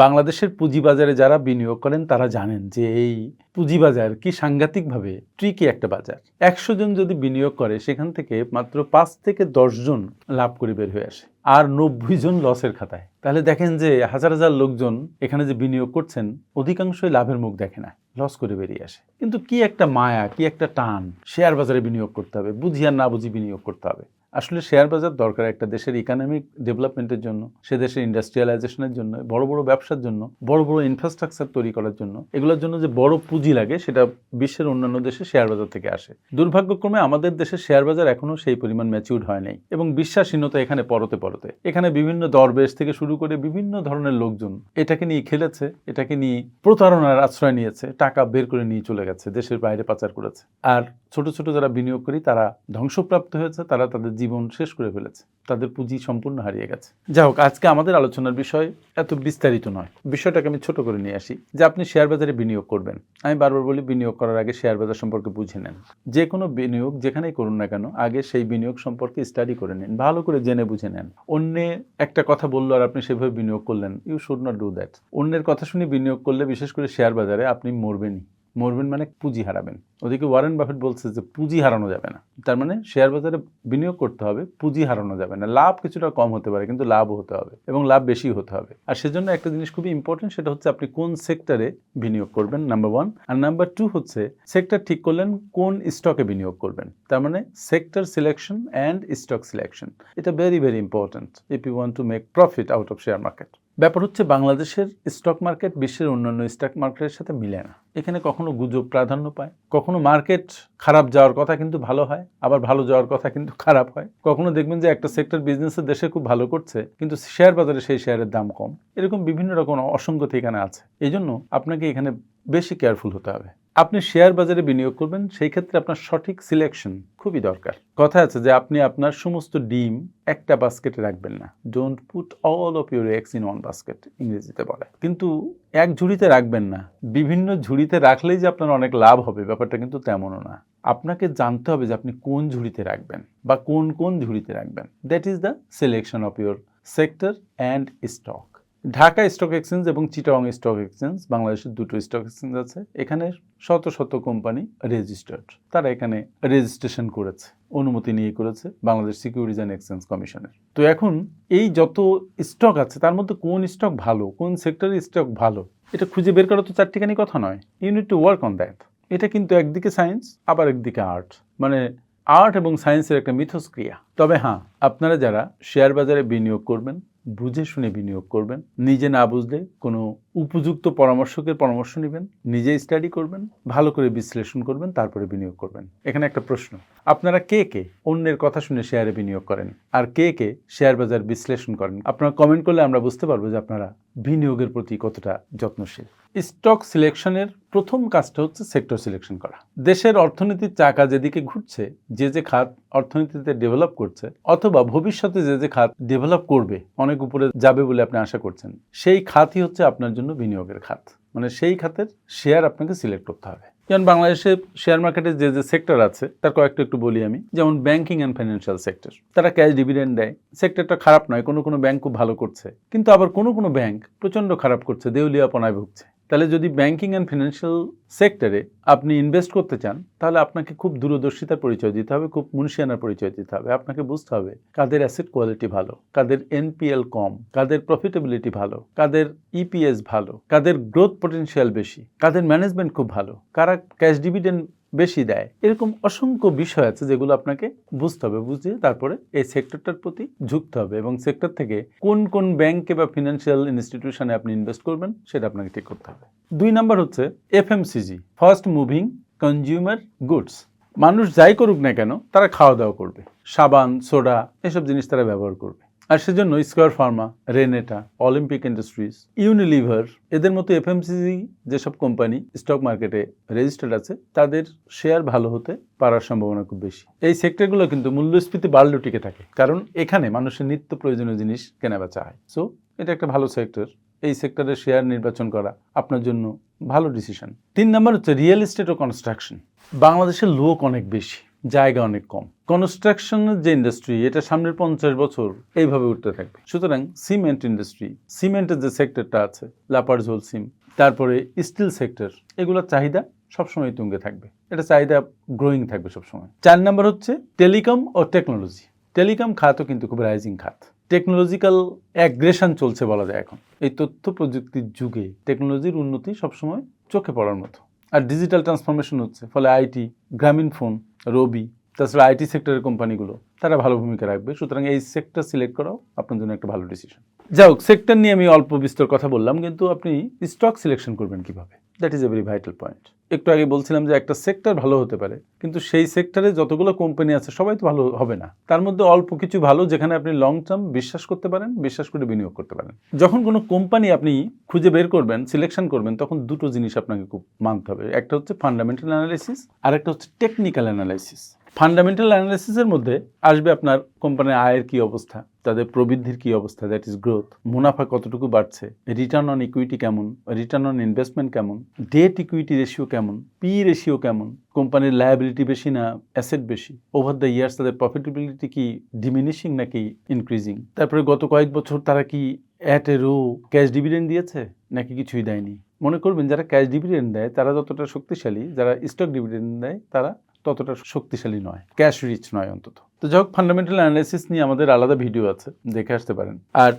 বাংলাদেশের পুঁজিবাজারে যারা বিনিয়োগ করেন, তারা জানেন যে এই পুঁজিবাজার কি সাংঘাতিকভাবে ট্রিকি একটা বাজার। একশো জন যদি বিনিয়োগ করে, সেখান থেকে মাত্র পাঁচ থেকে জন লাভ করে বের হয়ে আসে, আর নব্বই জন লসের খাতায়। তাহলে দেখেন যে হাজার হাজার লোকজন এখানে যে বিনিয়োগ করছেন, অধিকাংশই লাভের মুখ দেখে না লস করে বেরিয়ে আসে। কিন্তু কি একটা মায়া, কি একটা টান শেয়ার বাজারে বিনিয়োগ করতে হবে, বুঝি আর না বুঝি বিনিয়োগ করতে হবে। আসলে শেয়ার বাজার দরকার একটা দেশের ইকোনমিক ডেভেলপমেন্টের জন্য, সে দেশের ইন্ডাস্ট্রিয়ালাইজেশনের জন্য, বড় বড় ব্যবসার জন্য, বড় বড় ইনফ্রাস্ট্রাকচার তৈরি করার জন্য। এগুলোর জন্য যে বড় পুঁজি লাগে, সেটা বিশ্বের অন্যান্য দেশে শেয়ার বাজার থেকে আসে। দুর্ভাগ্যক্রমে আমাদের দেশের শেয়ার বাজার এখনও সেই পরিমাণ ম্যাচিউর হয় নাই এবং বিশ্বাসহীনতা এখানে পরতে পরতে। এখানে বিভিন্ন দরবেশ থেকে শুরু করে বিভিন্ন ধরনের লোকজন এটাকে নিয়ে খেলেছে, এটাকে নিয়ে প্রতারণার আশ্রয় নিয়েছে, টাকা বের করে নিয়ে চলে গেছে, দেশের বাইরে পাচার করেছে। আর ছোট ছোট যারা বিনিয়োগ করি, তারা ধ্বংসপ্রাপ্ত হয়েছে, তারা তাদের জীবন শেষ করে ফেলেছে। তাদের পুঁজি সম্পূর্ণ হারিয়ে গেছে। যাই হোক, আজকে আমাদের আলোচনার বিষয় এত বিস্তারিত নয়। বিষয়টাকে আমি ছোট করে নিয়ে আসি যে আপনি শেয়ার বাজারে বিনিয়োগ করবেন। আমি বারবার বলি, বিনিয়োগ করার আগে শেয়ার বাজার সম্পর্কে বুঝে নেন। যে কোনো বিনিয়োগ যেখানেই করুন না কেন, আগে সেই বিনিয়োগ সম্পর্কে স্টাডি করে নিন। ভালো করে জেনে বুঝে নেন। অন্যে একটা কথা বলল আর আপনি সেভাবে বিনিয়োগ করলেন you should not do that অন্যের কথা শুনে বিনিয়োগ করলে বিশেষ করে শেয়ার বাজারে আপনি মরবেনই। মরবেন মানে পুঁজি হারাবেন। ওদিকে ওয়ারেন বাফেট বলছে যে পুঁজি হারানো যাবে না। তার মানে শেয়ার বাজারে বিনিয়োগ করতে হবে, পুঁজি হারানো যাবে না। লাভ কিছুটা কম হতে পারে, কিন্তু লাভও হতে হবে এবং লাভ বেশি হতে হবে। আর সেজন্য একটা জিনিস খুবই ইম্পর্টেন্ট সেটা হচ্ছে আপনি কোন সেক্টরে বিনিয়োগ করবেন নাম্বার ওয়ান আর নাম্বার টু হচ্ছে সেক্টর ঠিক করলেন কোন স্টকে বিনিয়োগ করবেন। তার মানে sector selection and stock selection এটা very very important if you want to make profit out of share market ব্যাপার হচ্ছে বাংলাদেশের স্টক মার্কেট বিশ্বের অন্যান্য স্টক মার্কেটের সাথে মিলে না। এখানে কখনো গুজব প্রাধান্য পায়, কখনো মার্কেট খারাপ যাওয়ার কথা কিন্তু ভালো হয়, আবার ভালো যাওয়ার কথা কিন্তু খারাপ হয়। কখনো দেখবেন যে একটা সেক্টর বিজনেস দেশে খুব ভালো করছে, কিন্তু শেয়ার বাজারে সেই শেয়ারের দাম কম। এরকম বিভিন্ন রকম অসঙ্গতি এখানে আছে। এই জন্য আপনাকে এখানে বেশি কেয়ারফুল হতে হবে। আপনি শেয়ার বাজারে বিনিয়োগ করবেন, সেই ক্ষেত্রে আপনার সঠিক সিলেকশন খুবই দরকার। কথা আছে যে আপনি আপনার সমস্ত ডিম একটা বাস্কেটে রাখবেন না। Don't put all of your eggs in one basket ইংরেজিতে বলে। কিন্তু এক ঝুড়িতে রাখবেন না। বিভিন্ন ঝুড়িতে রাখলেই যে আপনার অনেক লাভ হবে, ব্যাপারটা কিন্তু তেমনও না। আপনাকে জানতে হবে যে আপনি কোন ঝুড়িতে রাখবেন বা কোন কোন ঝুড়িতে রাখবেন। That is the selection of your sector and stock Dhaka stock exchange এবং চিটাং স্টক এক্সচেঞ্জ বাংলাদেশের দুটো স্টক এক্সচেঞ্জ আছে। এখানে শত শত কোম্পানি রেজিস্টার্ড তারা এখানে রেজিস্ট্রেশন করেছে, অনুমতি নিয়ে করেছে বাংলাদেশ সিকিউরিটিজ অ্যান্ড এক্সচেঞ্জ কমিশনের তো এখন এই যত স্টক আছে, তার মধ্যে কোন স্টক ভালো, কোন সেক্টরের স্টক ভালো, এটা খুঁজে বের করা তো চারটিখানি কথা নয়। Unit to work on that এটা কিন্তু একদিকে সায়েন্স আবার একদিকে আর্ট মানে আর্ট এবং সায়েন্সের একটা মিথস্ক্রিয়া। তবে হ্যাঁ আপনারা যারা শেয়ার বাজারে বিনিয়োগ করবেন বুঝে শুনে বিনিয়োগ করবেন। নিজে না বুঝলে কোনো উপযুক্ত পরামর্শকের পরামর্শ নেবেন। নিজে স্টাডি করবেন, ভালো করে বিশ্লেষণ করবেন, তারপরে বিনিয়োগ করবেন। এখানে একটা প্রশ্ন, আপনারা কে কে অন্যের কথা শুনে শেয়ারে বিনিয়োগ করেন? আর কে কে শেয়ার বাজার বিশ্লেষণ করেন? আপনারা কমেন্ট করলে আমরা বুঝতে পারব যে আপনারা বিনিয়োগের প্রতি কতটা যত্নশীল। স্টক সিলেকশনের প্রথম কাজটা হচ্ছে সেক্টর সিলেকশন করা। দেশের অর্থনীতির চাকা যেদিকে ঘুরছে, যে যে খাত অর্থনীতিতে ডেভেলপ করছে, অথবা ভবিষ্যতে যে যে খাত ডেভেলপ করবে, অনেক উপরে যাবে বলে আপনি আশা করছেন, সেই খাতই হচ্ছে আপনার জন্য বিনিয়োগের খাত। মানে সেই খাতের শেয়ার আপনাকে সিলেক্ট করতে হবে। যেমন বাংলাদেশে শেয়ার মার্কেটে যে যে সেক্টর আছে, তার কয়েকটা একটু বলি আমি। যেমন ব্যাংকিং অ্যান্ড ফাইন্যান্সিয়াল সেক্টর তারা ক্যাশ ডিভিডেন্ড দেয়। সেক্টরটা খারাপ নয়, কোনো কোনো ব্যাংক খুব ভালো করছে। কিন্তু আবার কোনো কোনো ব্যাংক প্রচণ্ড খারাপ করছে, দেউলিয়াপনায় ভুগছে। তাহলে যদি ব্যাংকিং অ্যান্ড ফিনান্সিয়াল সেক্টরে আপনি ইনভেস্ট করতে চান, তাহলে আপনাকে খুব দূরদর্শিতার পরিচয় দিতে হবে, খুব মুন্সিয়ানার পরিচয় দিতে হবে। আপনাকে বুঝতে হবে কাদের অ্যাসেট কোয়ালিটি ভালো, কাদের এনপিএল কম, কাদের প্রফিটেবিলিটি ভালো, কাদের ইপিএস ভালো, কাদের গ্রোথ পটেনশিয়াল বেশি, কাদের ম্যানেজমেন্ট খুব ভালো, কারা ক্যাশ ডিভিডেন্ড বেশি দেয়। এরকম অসংখ্য বিষয় আছে যেগুলো আপনাকে বুঝতে হবে, বুঝিয়ে তারপরে এই সেক্টরটার প্রতি ঝুঁকতে হবে এবং সেক্টর থেকে কোন কোন ব্যাংকে বা ফিনান্সিয়াল ইনস্টিটিউশনে আপনি ইনভেস্ট করবেন সেটা আপনাকে ঠিক করতে হবে। দুই নাম্বার হচ্ছে FMCG fast moving consumer goods মানুষ যাই করুক না কেন, তারা খাওয়া দাওয়া করবে। সাবান, সোডা, এসব জিনিস তারা ব্যবহার করবে। আর সেজন্য Square Pharma Renata Olympic Industries Unilever এদের মতো এফএমসিজি যেসব কোম্পানি স্টক মার্কেটে রেজিস্টার্ড আছে, তাদের শেয়ার ভালো হতে পারার সম্ভাবনা খুব বেশি। এই সেক্টরগুলো কিন্তু মূল্যস্ফীতি বাড়লেও টিকে থাকে, কারণ এখানে মানুষের নিত্য প্রয়োজনীয় জিনিস কেনাবেচা হয়। সো এটা একটা ভালো সেক্টর এই সেক্টরে শেয়ার নির্বাচন করা আপনার জন্য ভালো ডিসিশন তিন নম্বর হচ্ছে রিয়েল এস্টেট ও কনস্ট্রাকশন বাংলাদেশের লোক অনেক বেশি। জায়গা অনেক কম। কনস্ট্রাকশনের যে ইন্ডাস্ট্রি এটা সামনের পঞ্চাশ বছর এইভাবে উঠতে থাকবে। সুতরাং সিমেন্ট ইন্ডাস্ট্রি সিমেন্টের যে সেক্টরটা আছে লাপারঝোল সিম তারপরে স্টিল সেক্টর এগুলোর চাহিদা সবসময় তুঙ্গে থাকবে। এটা চাহিদা গ্রোয়িং থাকবে সবসময়। চার নাম্বার হচ্ছে টেলিকম ও টেকনোলজি টেলিকম খাতও কিন্তু খুব রাইজিং খাত। টেকনোলজিক্যাল অ্যাগ্রেশন চলছে বলা যায় এখন। এই তথ্য প্রযুক্তির যুগে টেকনোলজির উন্নতি সবসময় চোখে পড়ার মতো। আর ডিজিটাল ট্রান্সফরমেশন হচ্ছে, ফলে আইটি গ্রামীণ ফোন রবি, তাছাড়া আইটি সেক্টরের কোম্পানিগুলো, তারা ভালো ভূমিকা রাখবে। সুতরাং এই সেক্টর সিলেক্ট করাও আপনার জন্য একটা ভালো ডিসিশন যাই হোক সেক্টর নিয়ে আমি অল্প বিস্তর কথা বললাম, কিন্তু আপনি স্টক সিলেকশন করবেন কীভাবে? That is a very vital point একটু আগে বলছিলাম যে একটা সেক্টর ভালো হতে পারে, কিন্তু সেই সেক্টরে যতগুলো কোম্পানি আছে সবাই তো ভালো হবে না। তার মধ্যে অল্প কিছু ভালো যেখানে আপনি লং টার্ম বিশ্বাস করতে পারেন, বিশ্বাস করে বিনিয়োগ করতে পারেন। যখন কোনো কোম্পানি আপনি খুঁজে বের করবেন সিলেকশন করবেন, তখন দুটো জিনিস আপনাকে খুব মানতে হবে। একটা হচ্ছে ফান্ডামেন্টাল অ্যানালাইসিস আর একটা হচ্ছে টেকনিক্যাল অ্যানালাইসিস ফান্ডামেন্টাল অ্যানালিসিসের মধ্যে আসবে আপনার কোম্পানির আয়ের কি অবস্থা, তাদের প্রবৃদ্ধির কি অবস্থা দ্যাট ইজ গ্রোথ মুনাফা কতটুকু বাড়ছে রিটার্ন অন ইকুইটি কেমন রিটার্ন অন ইনভেস্টমেন্ট কেমন ডেট ইকুইটি রেশিও কেমন পি রেশিও কেমন, কোম্পানির লায়াবিলিটি বেশি না অ্যাসেট বেশি ওভার দ্য ইয়ার্স তাদের প্রফিটেবিলিটি কি ডিমিনিশিং নাকি ইনক্রিজিং তারপরে গত কয়েক বছর তারা কি at a row cash dividend দিয়েছে, নাকি কিছুই দেয়নি, মনে করবেন যারা ক্যাশ ডিভিডেন্ড দেয় তারা যতটা শক্তিশালী, যারা স্টক ডিভিডেন্ড দেয় তারা ততটা শক্তিশালী নয় ক্যাশ রিচ নয় অন্তত। তো যাই হোক ফান্ডামেন্টাল অ্যানালাইসিস নিয়ে আমাদের আলাদা ভিডিও আছে, দেখে আসতে পারেন। আর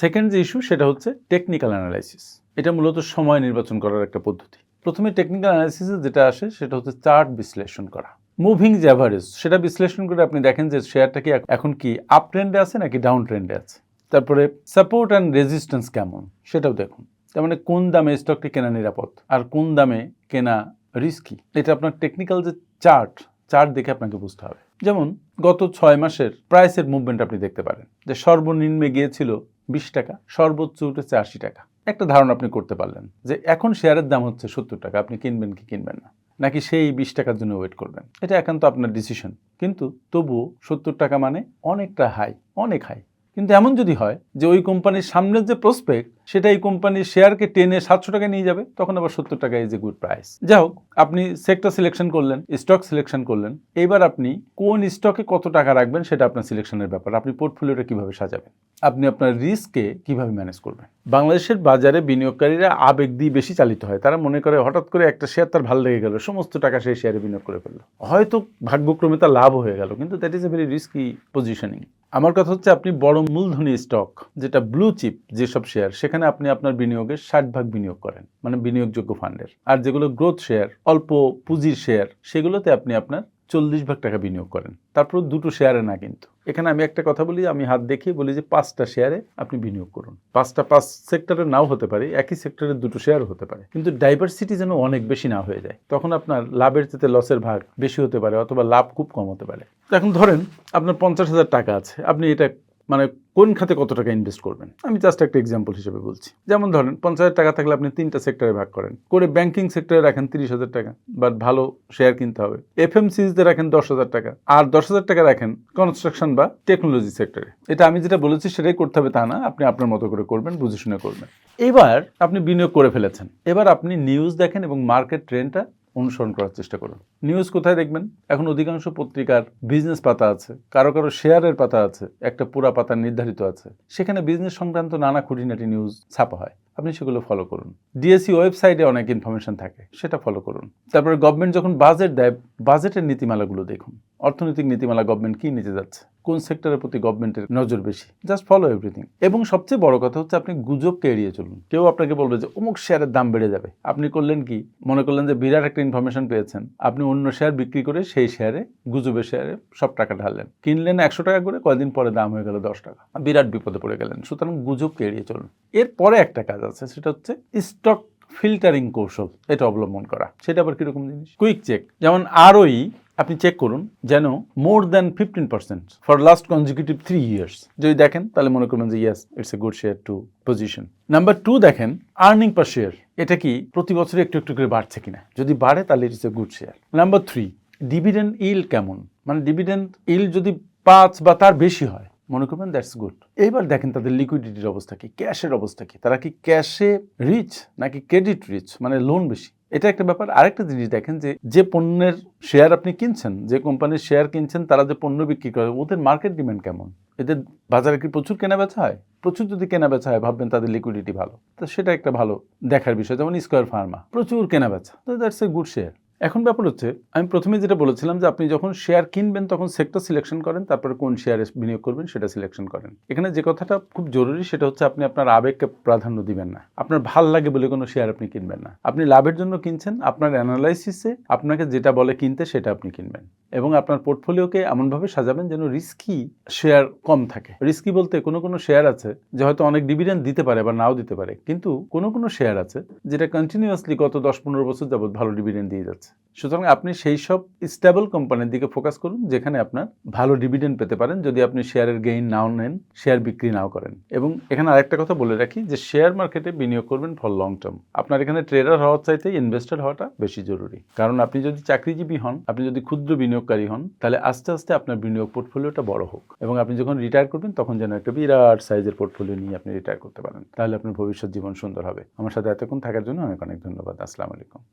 সেকেন্ড যে ইস্যু সেটা হচ্ছে টেকনিক্যাল অ্যানালাইসিস এটা মূলত সময় নির্বাচন করার একটা পদ্ধতি। প্রথমে টেকনিক্যাল অ্যানালাইসিসে যেটা আসে, সেটা হচ্ছে চার্ট বিশ্লেষণ করা। মুভিং যে অ্যাভারেজ সেটা বিশ্লেষণ করে আপনি দেখেন যে শেয়ারটা কি এখন কি আপ ট্রেন্ডে আছে নাকি ডাউন ট্রেন্ডে আছে। তারপরে সাপোর্ট অ্যান্ড রেজিস্ট্যান্স কেমন, সেটাও দেখুন। তার মানে কোন দামে স্টকটি কেনা নিরাপদ, আর কোন দামে কেনা রিস্কি এটা আপনার টেকনিক্যাল যে চার্ট চার্ট দেখে আপনাকে বুঝতে হবে। যেমন, গত ছয় মাসের প্রাইসের মুভমেন্ট আপনি দেখতে পারেন, যে সর্বনিম্নে গিয়েছিল বিশ টাকা, সর্বোচ্চ উঠেছে আশি টাকা। একটা ধারণা আপনি করতে পারলেন, যে এখন শেয়ারের দাম হচ্ছে সত্তর টাকা, আপনি কিনবেন কি কিনবেন না। নাকি সেই বিশ টাকার জন্য ওয়েট করবেন। এটা একান্ত আপনার ডিসিশন কিন্তু তবুও সত্তর টাকা মানে অনেকটা হাই অনেক হাই কিন্তু এমন যদি হয় যে ওই কোম্পানির সামনের যে প্রসপেক্ট সেটা এই কোম্পানির শেয়ারকে টেনে সাতশো টাকা নিয়ে যাবে, তখন আবার সত্তর টাকা ইজ এ গুড প্রাইস যাই হোক, আপনি সেক্টর সিলেকশন করলেন স্টক সিলেকশন করলেন, এবার আপনি কোন স্টকে কত টাকা রাখবেন সেটা আপনার সিলেকশনের ব্যাপার। আপনি পোর্টফোলিওটা কীভাবে সাজাবেন? আপনি আপনার রিস্ককে কীভাবে ম্যানেজ করবেন? বাংলাদেশের বাজারে বিনিয়োগকারীরা আবেগ দিয়ে বেশি চালিত হয়। তারা মনে করে হঠাৎ করে একটা শেয়ার তার ভালো লেগে গেল, সমস্ত টাকা সেই শেয়ারে বিনিয়োগ করে ফেলল। হয়তো ভাগ্যক্রমে তার লাভ হয়ে গেল, কিন্তু that is a very risky positioning আমার কথা হচ্ছে আপনি বড় মূলধনী স্টক যেটা ব্লু চিপ যেসব শেয়ার সেখানে আপনি আপনার বিনিয়োগের ষাট ভাগ বিনিয়োগ করেন মানে বিনিয়োগযোগ্য ফান্ডের আর যেগুলো গ্রোথ শেয়ার অল্প পুঁজির শেয়ার সেগুলোতে আপনি আপনার চল্লিশ ভাগ টাকা বিনিয়োগ করেন। তারপর দুটো শেয়ারে না কিন্তু। এখানে আমি একটা কথা বলি, আমি হাত দেখিয়ে বলি যে পাঁচটা শেয়ারে আপনি বিনিয়োগ করুন। পাঁচটা, পাঁচ সেক্টরে নাও হতে পারে, একই সেক্টরে দুটো শেয়ারও হতে পারে। কিন্তু ডাইভার্সিটি যেন অনেক বেশি না হয়ে যায়, তখন আপনার লাভের চেয়ে লসের ভাগ বেশি হতে পারে অথবা লাভ খুব কম হতে পারে। এখন ধরেন, আপনার পঞ্চাশ হাজার টাকা আছে, আপনি এটা মানে কোন খাতে কত টাকা ইনভেস্ট করবেন? আমি জাস্ট একটা এক্সাম্পল হিসেবে বলছি। যেমন ধরেন, পঞ্চাশ হাজার টাকা থাকলে আপনি তিনটা সেক্টরে ভাগ করেন। করে ব্যাংকিং সেক্টরে রাখেন তিরিশ হাজার টাকা বাট ভালো শেয়ার কিনতে হবে। এফএমসিজতে রাখেন দশ হাজার টাকা, আর দশ হাজার টাকা রাখেন কনস্ট্রাকশন বা টেকনোলজি সেক্টরে এটা আমি যেটা বলেছি, সেটাই করতে হবে তা না, আপনি আপনার মতো করে করবেন, বুঝে শুনে করবেন। এবার আপনি বিনিয়োগ করে ফেলেছেন। এবার আপনি নিউজ দেখেন এবং মার্কেট ট্রেন্ডটা অনুসরণ করার চেষ্টা করুন। নিউজ কোথায় দেখবেন? এখন অধিকাংশ পত্রিকার বিজনেস পাতা আছে, কারও কারও শেয়ারের পাতা আছে, একটা পুরা পাতা নির্ধারিত আছে। সেখানে বিজনেস সংক্রান্ত নানা খুঁটিনাটি নিউজ ছাপা হয়। আপনি সেগুলো ফলো করুন। ডিএসসি ওয়েবসাইটে অনেক ইনফরমেশন থাকে, সেটা ফলো করুন। তারপরে গভর্নমেন্ট যখন বাজেট দেয় বাজেটের নীতিমালাগুলো দেখুন। অর্থনৈতিক নীতিমালা গভর্নমেন্ট কী নিতে যাচ্ছে? কোন সেক্টরের প্রতি গভর্নমেন্টের নজর বেশি? জাস্ট ফলো এভরিথিং এবং সবচেয়ে বড় কথা হচ্ছে আপনি গুজবকে এড়িয়ে চলুন। কেউ আপনাকে বলবে যে, অমুক শেয়ারের দাম বেড়ে যাবে। আপনি করলেন কি? মনে করলেন যে, বিরাট একটা ইনফরমেশন পেয়েছেন। আপনি অন্য শেয়ার বিক্রি করে সেই শেয়ারে গুজবের শেয়ারে সব টাকা ঢাললেন। কিনলেন একশো টাকা করে কয়েকদিন পরে দাম হয়ে গেল দশ টাকা। বিরাট বিপদে পড়ে গেলেন। সুতরাং গুজবকে এড়িয়ে চলুন। এরপরে একটা কাজ আছে, সেটা হচ্ছে স্টক ফিল্টারিং কৌশল। এটা অবলম্বন করা। সেটা আবার কীরকম জিনিস? কুইক চেক যেমন আরওই আপনি চেক করুন যেন more than fifteen percent for last consecutive three years যদি দেখেন, তাহলে মনে করবেন যে yes it's a good share to position number two দেখেন আর্নিং পার শেয়ার এটা কি প্রতি বছর একটু একটু করে বাড়ছে কিনা? যদি বাড়ে, তাহলে it's a good share number three dividend yield কেমন? মানে ডিভিডেন্ড ইল যদি পাঁচ বা তার বেশি হয়, মনে করবেন দ্যাটস গুড এইবার দেখেন তাদের লিকুইডিটির অবস্থা কি ক্যাশের অবস্থা কি? তারা কি ক্যাশে রিচ নাকি ক্রেডিট রিচ মানে লোন বেশি। এটা একটা ব্যাপার। আরেকটা জিনিস দেখেন যে যে পণ্যের শেয়ার আপনি কিনছেন, যে কোম্পানির শেয়ার কিনছেন, তারা যে পণ্য বিক্রি করে, ওদের মার্কেট ডিমান্ড কেমন? এদের বাজারে কি প্রচুর কেনা বেচা হয়? প্রচুর যদি কেনা বেচা হয়, ভাববেন তাদের লিকুইডিটি ভালো। তো সেটা একটা ভালো দেখার বিষয়, যেমন স্কোয়ার ফার্মা প্রচুর কেনা বেচা তো দ্যাটস এ গুড শেয়ার এখন ব্যাপার হচ্ছে, আমি প্রথমে যেটা বলেছিলাম যে আপনি যখন শেয়ার কিনবেন, তখন সেক্টর সিলেকশন করেন, তারপরে কোন শেয়ারে বিনিয়োগ করবেন, সেটা সিলেকশন করেন। এখানে যে কথাটা খুব জরুরি, সেটা হচ্ছে আপনি আপনার আবেগকে প্রাধান্য দিবেন না। আপনার ভালো লাগে বলে কোনো শেয়ার আপনি কিনবেন না। আপনি লাভের জন্য কিনছেন, আপনার অ্যানালাইসিসে আপনাকে যেটা বলে কিনতে, সেটা আপনি কিনবেন। এবং আপনার পোর্টফোলিওকে এমনভাবে সাজাবেন যেন রিস্কি শেয়ার কম থাকে। রিস্কি বলতে কোনো কোনো শেয়ার আছে, যে হয়তো অনেক ডিভিডেন্ড দিতে পারে বা নাও দিতে পারে, কিন্তু কোনো কোনো শেয়ার আছে, যেটা কন্টিনিউয়াসলি গত দশ পনেরো বছর যাবত ভালো ডিভিডেন্ড দিয়ে যাচ্ছে। সুতরাং আপনি সেই সব স্টেবল কোম্পানির দিকে ফোকাস করুন, যেখানে আপনার ভালো ডিভিডেন্ড পেতে পারেন, যদি আপনি শেয়ারের গেইন নাও নেন শেয়ার বিক্রি নাও করেন। এবং এখানে আরেকটা কথা বলে রাখি যে শেয়ার মার্কেটে বিনিয়োগ করবেন ফর লং টার্ম আপনার এখানে ট্রেডার হওয়ার চাইতে ইনভেস্টর হওয়াটা বেশি জরুরি। কারণ আপনি যদি চাকরিজীবী হন, আপনি যদি ক্ষুদ্র বিনিয়োগকারী হন, তাহলে আস্তে আস্তে আপনার বিনিয়োগ পোর্টফোলিওটা বড় হোক। এবং আপনি যখন রিটায়ার করবেন, তখন যেন একটা বিরাট সাইজের পোর্টফোলিও নিয়ে আপনি রিটায়ার করতে পারেন। তাহলে আপনার ভবিষ্যৎ জীবন সুন্দর হবে। আমার সাথে এতক্ষণ থাকার জন্য অনেক অনেক ধন্যবাদ। আসসালামু আলাইকুম।